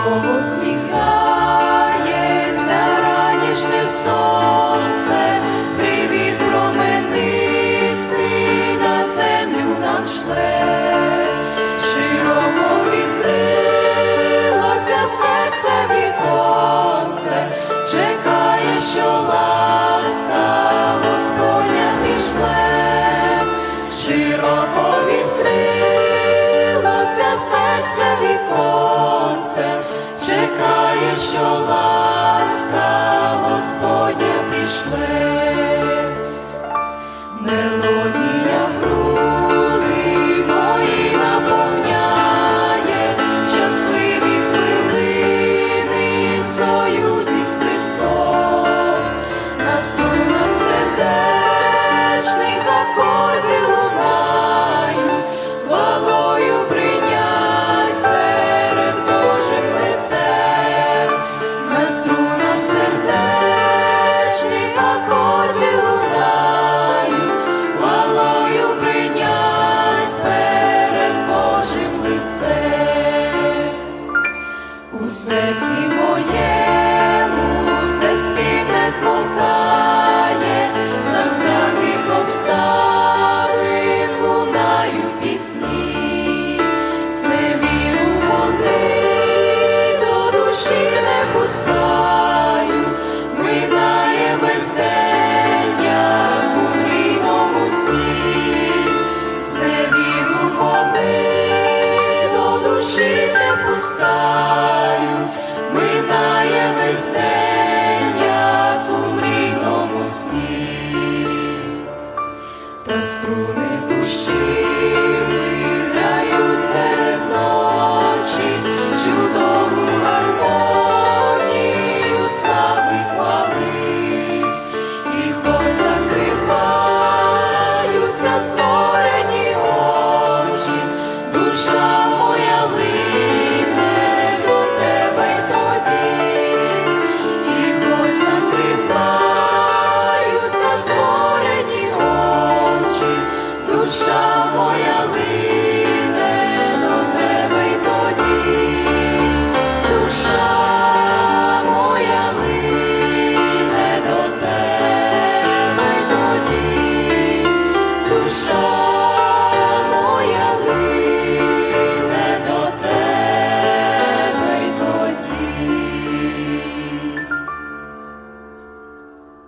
посміхається ранішнє сонце, серце віконце, чекає, що ласка Господня пішле, мелодія груди наповняє щасливі хвилини в союзі Христом, на струнах сердечних